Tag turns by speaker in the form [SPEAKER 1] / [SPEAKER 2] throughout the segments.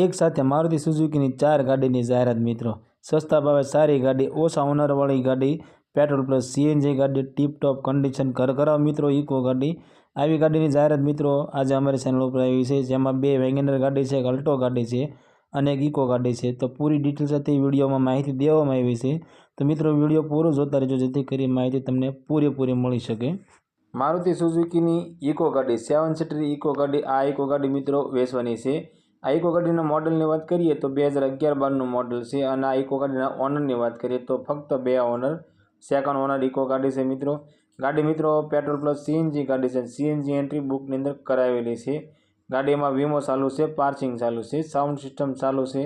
[SPEAKER 1] એક સાથે મારુતિ સુઝુકીની ચાર ગાડીની જાહેરાત, મિત્રો. સસ્તા ભાવે સારી ગાડી, ઓછા ઓનરવાળી ગાડી, પેટ્રોલ પ્લસ સીએનજી ગાડી ટીપ ટોપ કન્ડિશન કરકરાવ મિત્રો ઇકો ગાડી. આવી ગાડીની જાહેરાત, મિત્રો, આજે અમારી ચેનલ ઉપર આવી છે. જેમાં બે વેગેનર ગાડી છે, એક અલ્ટો ગાડી છે અને એક ઇકો ગાડી છે. તો પૂરી ડિટેલ સાથે વિડીયોમાં માહિતી દેવામાં આવી છે. તો મિત્રો, વીડિયો પૂરો જોતા રહેજો, જેથી કરી માહિતી તમને પૂરેપૂરી મળી શકે. મારુતિ સુઝુકીની ઇકો ગાડી, સેવન સીટર ઇકો ગાડી. આ ઇકો ગાડી, મિત્રો, વેચવાની છે. આ ઇકો ગાડીના મોડલની વાત કરીએ તો બે હજાર અગિયાર બારનું મોડલ છે અને આ ઇકો ગાડીના ઓનરની વાત કરીએ તો ફક્ત બે ઓનર સેકન્ડ ઓનર ઇકો ગાડી છે મિત્રો. ગાડી મિત્રો પેટ્રોલ પ્લસ સીએનજી ગાડી છે. સીએનજી એન્ટ્રી બુકની અંદર કરાવેલી છે. ગાડીમાં વીમો ચાલુ છે પાર્કિંગ ચાલુ છે સાઉન્ડ સિસ્ટમ ચાલુ છે.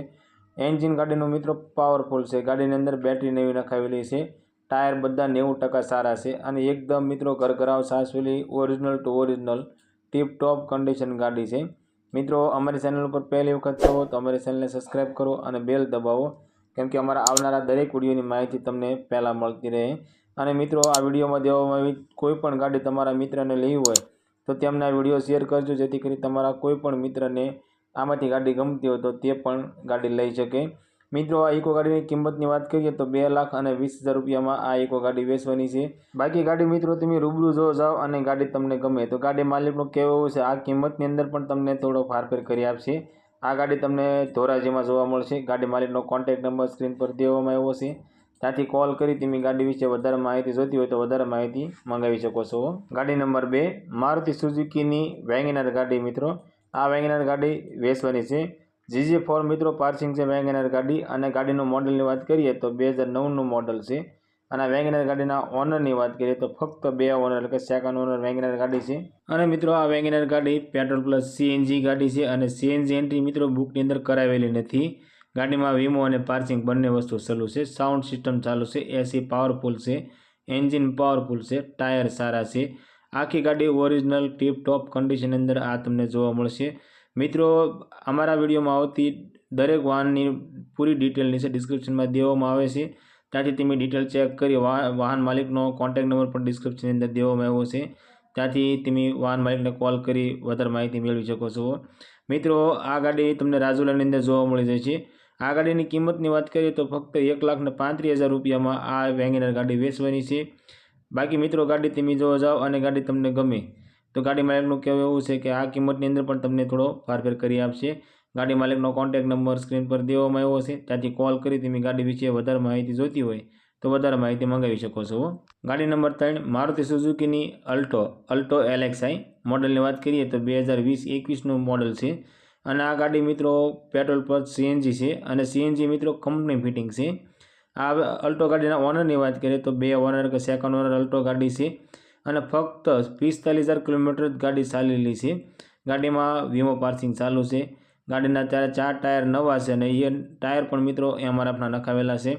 [SPEAKER 1] એન્જિન ગાડીનું મિત્રો પાવરફુલ છે. ગાડીની અંદર બેટરી નવી નખાવેલી છે. ટાયર બધા નેવું ટકા સારા છે અને એકદમ મિત્રો ઘરઘરાવ સાસવેલી original to original tip top condition ગાડી છે. મિત્રો, અમારી ચેનલ ઉપર પહેલી વખત છો તો અમારી ચેનલને સબસ્ક્રાઈબ કરો અને બેલ દબાવો, કેમ કે અમારા આવનારા દરેક વિડીયોની માહિતી તમને પહેલાં મળતી રહે. અને મિત્રો, આ વિડીયોમાં દેવામાં આવી કોઈ પણ ગાડી તમારા મિત્રને લેવી હોય તો તેમને વીડિયો શેર કરજો, જેથી કરી તમારા કોઈ પણ મિત્રને આમાંથી ગાડી ગમતી હોય તો તે પણ ગાડી લઈ શકે. મિત્રો, આ ઇકો ગાડીની કિંમતની વાત કરીએ તો બે લાખ અને વીસ હજાર રૂપિયામાં આ ઇકો ગાડી વેચવાની છે. બાકી ગાડી મિત્રો, તમે રૂબરૂ જો જાઓ અને ગાડી તમને ગમે તો ગાડી માલિકનું કહેવું છે, આ કિંમતની અંદર પણ તમને થોડો ફારફેર કરી આપશે. આ ગાડી તમને ધોરાજીમાં જોવા મળશે. ગાડી માલિકનો કોન્ટેક્ટ નંબર સ્ક્રીન પર દેવામાં આવ્યો છે. ત્યાંથી કોલ કરી તમે ગાડી વિશે વધારે માહિતી જોતી હોય તો વધારે માહિતી મંગાવી શકો છો. ગાડી નંબર બે, મારુતિ સુઝુકીની વેગેનર ગાડી મિત્રો. આ વેગેનર ગાડી વેચવાની છે. જીજી ફોર મિત્રો પાર્સિંગ છે વેગેનર ગાડી અને ગાડીનું મોડલની વાત કરીએ તો બે હજાર નવનું મોડલ છે. અને આ વેગેનર ગાડીના ઓનરની વાત કરીએ તો ફક્ત બે ઓનર એટલે કે સેકન્ડ ઓનર વેગેનર ગાડી છે. અને મિત્રો આ વેગેનર ગાડી પેટ્રોલ પ્લસ સીએનજી ગાડી છે અને સીએનજી એન્ટ્રી મિત્રો બુકની અંદર કરાવેલી નથી. ગાડીમાં વીમો અને પાર્સિંગ બંને વસ્તુ ચાલુ છે. સાઉન્ડ સિસ્ટમ ચાલુ છે. એસી પાવરફુલ છે. એન્જિન પાવરફુલ છે. ટાયર સારા છે. આખી ગાડી ઓરિજિનલ ટીપ ટોપ કન્ડિશન અંદર આ તમને જોવા મળશે. મિત્રો, અમારા વિડીયોમાં આવતી દરેક વાહનની પૂરી ડિટેલ નીચે ડિસ્ક્રિપ્શનમાં દેવામાં આવે છે. ત્યાંથી તમે ડિટેલ ચેક કરી વાહન માલિકનો કોન્ટેક્ટ નંબર પણ ડિસ્ક્રિપ્શનની અંદર દેવામાં આવ્યો છે. ત્યાંથી તમે વાહન માલિકને કોલ કરી વધારે માહિતી મેળવી શકો છો. મિત્રો, આ ગાડી તમને રાજુલાની અંદર જોવા મળી જાય છે. આ ગાડીની કિંમતની વાત કરીએ તો ફક્ત એક લાખને પાંત્રીસ હજાર રૂપિયામાં આ વેંગેનર ગાડી વેચવાની છે. બાકી મિત્રો, ગાડી તમે જોવા જાઓ અને ગાડી તમને ગમે. તો ગાડી માલિકનું કહેવું એવું છે કે આ કિંમતની અંદર પણ તમને થોડો ફારફેર કરી આપશે. ગાડી માલિકનો કોન્ટેક્ટ નંબર સ્ક્રીન પર દેવામાં આવ્યો છે ત્યાંથી કોલ કરી તમે ગાડી વિશે વધારે માહિતી જોઈતી હોય તો વધારે માહિતી મંગાવી શકો છો ગાડી નંબર ત્રણ, મારુતિ સુઝુકીની અલ્ટો અલ્ટો એલેક્સઆઈ મોડલની વાત કરીએ તો બે હજાર વીસ એકવીસનું મોડલ છે. અને આ ગાડી મિત્રો પેટ્રોલ પર સીએનજી છે અને સીએનજી મિત્રો કંપની ફિટિંગ છે. આ અલ્ટો ગાડીના ઓનરની વાત કરીએ તો બે ઓનર કે સેકન્ડ ઓનર અલ્ટો ગાડી છે. અને ફક્ત પિસ્તાલીસ હજાર કિલોમીટર ગાડી ચાલેલી છે. ગાડીમાં વીમો પાર્સિંગ ચાલુ છે. ગાડીના ત્યારે ચાર ટાયર નવા છે અને એ ટાયર પણ મિત્રો એમ આપણા નખાવેલા છે.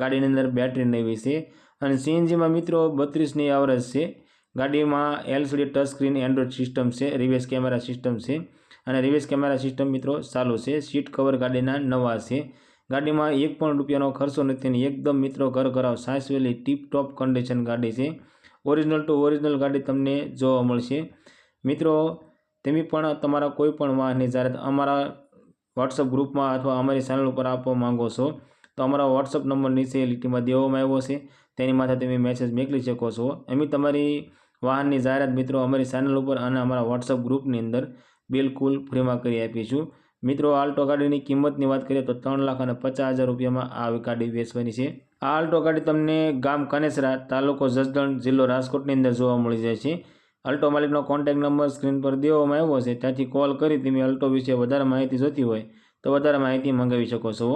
[SPEAKER 1] ગાડીની અંદર બેટરી નવી છે અને સીએનજીમાં મિત્રો બત્રીસની એવરેજ છે. ગાડીમાં LCD touch screen Android system છે રિવેસ કેમેરા સિસ્ટમ છે અને રિવેસ કેમેરા સિસ્ટમ મિત્રો ચાલુ છે. સીટ કવર ગાડીના નવા છે. ગાડીમાં એક પણ રૂપિયાનો ખર્ચો નથી અને એકદમ મિત્રો ઘર ઘરાવ સાસવેલી ટીપ ટોપ કન્ડિશન ગાડી છે. ઓરિજિનલ ટુ ઓરિજિનલ ગાડી તમને જોવા મળશે. મિત્રો, તમે પણ તમારા કોઈ પણ વાહનની જાહેરાત અમારા વોટ્સઅપ ગ્રુપમાં અથવા અમારી ચેનલ ઉપર આપવા માંગો છો, તો અમારા વોટ્સઅપ નંબર નીચે લીટીમાં દેવામાં આવ્યો છે. તેની માથે તમે મેસેજ મોકલી શકો છો. અમે તમારી વાહનની જાહેરાત મિત્રો અમારી ચેનલ ઉપર અને અમારા વોટ્સઅપ ગ્રુપની અંદર બિલકુલ ફ્રીમાં કરી આપીશું. મિત્રો આલ્ટો ગાડીની કિંમતની વાત કરીએ તો ત્રણ લાખ અને પચાસ હજાર રૂપિયામાં આ ગાડી વેચવાની છે. આ અલ્ટો ગાડી તમને ગામ કનેસરા તાલુકો જસદણ જિલ્લો રાજકોટની અંદર જોવા મળી જાય છે. અલ્ટો માલિકનો કોન્ટેક્ટ નંબર સ્ક્રીન પર દેવામાં આવ્યો છે. ત્યાંથી કોલ કરી તમે અલ્ટો વિશે વધારે માહિતી જોતી હોય તો વધારે માહિતી મંગાવી શકો છો.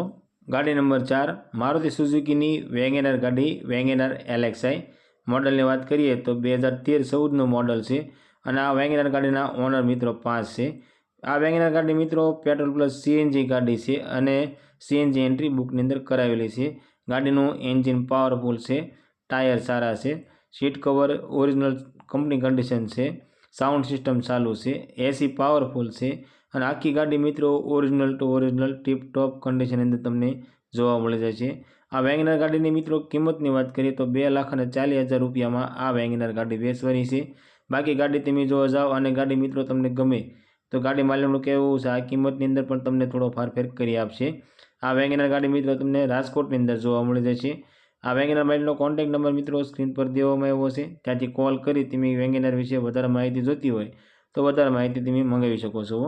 [SPEAKER 1] ગાડી નંબર ચાર, મારુતિ સુઝુકીની વેગેનર ગાડી, વેગેનર એલેક્સઆઈ. મોડલની વાત કરીએ તો બે હજાર તેર ચૌદનું મોડલ છે અને આ વેગેનર ગાડીના ઓનર મિત્રો પાંચ છે. આ વેગેનર ગાડી મિત્રો પેટ્રોલ પ્લસ સીએનજી ગાડી છે અને સીએનજી એન્ટ્રી બુકની અંદર કરાવેલી છે. ગાડીનું એન્જિન પાવરફુલ છે, ટાયર સારા છે, seat cover original company condition છે, સાઉન્ડ સિસ્ટમ ચાલુ છે, એસી પાવરફુલ છે અને આખી ગાડી મિત્રો original to original tip top condition અંદર તમને જોવા મળી જાય છે. આ વેંગનર ગાડીની મિત્રો કિંમતની વાત કરીએ તો બે લાખ અને ચાલીસ હજાર રૂપિયામાં આ વેંગનર ગાડી વેચવાની છે. બાકી ગાડી તમે જોવા જાઓ અને ગાડી મિત્રો તમને ગમે તો ગાડી માલિકનું કહેવું છે આ કિંમતની અંદર પણ તમને થોડો ફારફેર કરી આપશે. આ વેગેનર ગાડી મિત્રો તમને રાજકોટની અંદર જોવા મળી જશે આ વેગેનર બાઇકનો કોન્ટેક્ટ નંબર મિત્રો સ્ક્રીન પર દેવામાં આવ્યો છે. ત્યાંથી કોલ કરી, તમે વેગેનર વિશે વધારે માહિતી જોતી હોય તો વધારે માહિતી તમે મંગાવી શકો છો